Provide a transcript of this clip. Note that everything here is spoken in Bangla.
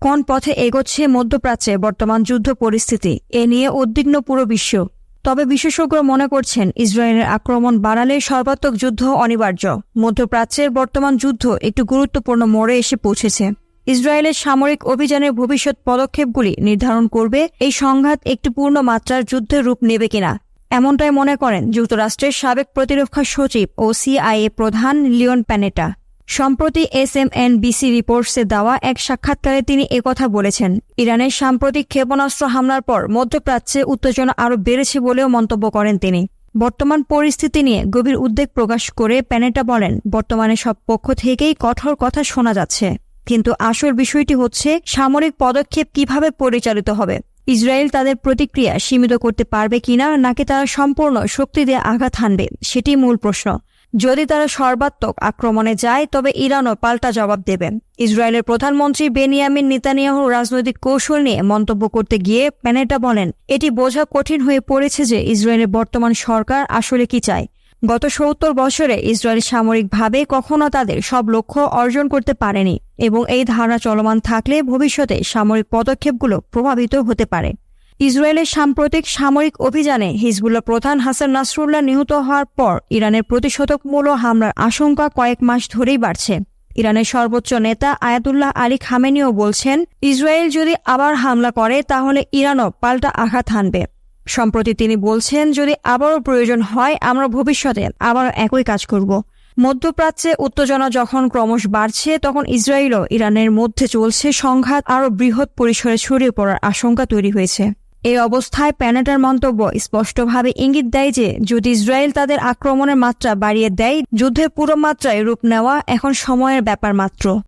কোন পথে এগোচ্ছে মধ্যপ্রাচ্যে বর্তমান যুদ্ধ পরিস্থিতি? এ নিয়ে উদ্বিগ্ন পুরো বিশ্ব। তবে বিশেষজ্ঞরা মনে করছেন ইসরায়েলের আক্রমণ বাড়ালে সর্বাত্মক যুদ্ধ অনিবার্য। মধ্যপ্রাচ্যের বর্তমান যুদ্ধ একটু গুরুত্বপূর্ণ মোড়ে এসে পৌঁছেছে। ইসরায়েলের সামরিক অভিযানের ভবিষ্যৎ পদক্ষেপগুলি নির্ধারণ করবে এই সংঘাত একটি পূর্ণ মাত্রার যুদ্ধের রূপ নেবে কিনা। এমনটাই মনে করেন যুক্তরাষ্ট্রের সাবেক প্রতিরক্ষা সচিব ও সিআইএ প্রধান লিওন প্যানেটা। সম্প্রতি এস এম এন বিসি রিপোর্টসে দেওয়া এক সাক্ষাৎকারে তিনি একথা বলেছেন। ইরানের সাম্প্রতিক ক্ষেপণাস্ত্র হামলার পর মধ্যপ্রাচ্যে উত্তেজনা আরও বেড়েছে বলেও মন্তব্য করেন তিনি। বর্তমান পরিস্থিতি নিয়ে গভীর উদ্বেগ প্রকাশ করে প্যানেটা বলেন, বর্তমানে সব পক্ষ থেকেই কঠোর কথা শোনা যাচ্ছে। কিন্তু আসল বিষয়টি হচ্ছে সামরিক পদক্ষেপ কীভাবে পরিচালিত হবে? ইসরায়েল তাদের প্রতিক্রিয়া সীমিত করতে পারবে কিনা নাকি তারা সম্পূর্ণ শক্তি দিয়ে আঘাত হানবে, সেটি মূল প্রশ্ন। যদি তারা সর্বাত্মক আক্রমণে যায়, তবে ইরানও পাল্টা জবাব দেবে। ইসরায়েলের প্রধানমন্ত্রী বেনিয়ামিন নিতানিয়াহু রাজনৈতিক কৌশল নিয়ে মন্তব্য করতে গিয়ে প্যানেটা বলেন, এটি বোঝা কঠিন হয়ে পড়েছে যে ইসরায়েলের বর্তমান সরকার আসলে কি চায়। গত সত্তর বছরে ইসরায়েল সামরিকভাবে কখনো তাদের সব লক্ষ্য অর্জন করতে পারেনি এবং এই ধারণা চলমান থাকলে ভবিষ্যতে সামরিক পদক্ষেপগুলো প্রভাবিত হতে পারে। ইসরায়েলের সাম্প্রতিক সামরিক অভিযানে হিজবুল্লাহ প্রধান হাসান নাসরুল্লাহ নিহত হওয়ার পর ইরানের প্রতিশোধকমূলক হামলার আশঙ্কা কয়েক মাস ধরেই বাড়ছে। ইরানের সর্বোচ্চ নেতা আয়াতুল্লাহ আলী খামেনিও বলছেন, ইসরায়েল যদি আবার হামলা করে, তাহলে ইরানও পাল্টা আঘাত হানবে। সম্প্রতি তিনি বলছেন, যদি আবারও প্রয়োজন হয়, আমরা ভবিষ্যতে আবারও একই কাজ করব। মধ্যপ্রাচ্যে উত্তেজনা যখন ক্রমশ বাড়ছে, তখন ইসরায়েলও ইরানের মধ্যে চলছে সংঘাত আরও বৃহৎ পরিসরে ছড়িয়ে পড়ার আশঙ্কা তৈরি হয়েছে। এই অবস্থায় প্যানেটার মন্তব্য স্পষ্টভাবে ইঙ্গিত দেয় যে, যদি ইসরায়েল তাদের আক্রমণের মাত্রা বাড়িয়ে দেয় যুদ্ধের পুরো মাত্রায় রূপ নেওয়া এখন সময়ের ব্যাপার মাত্র।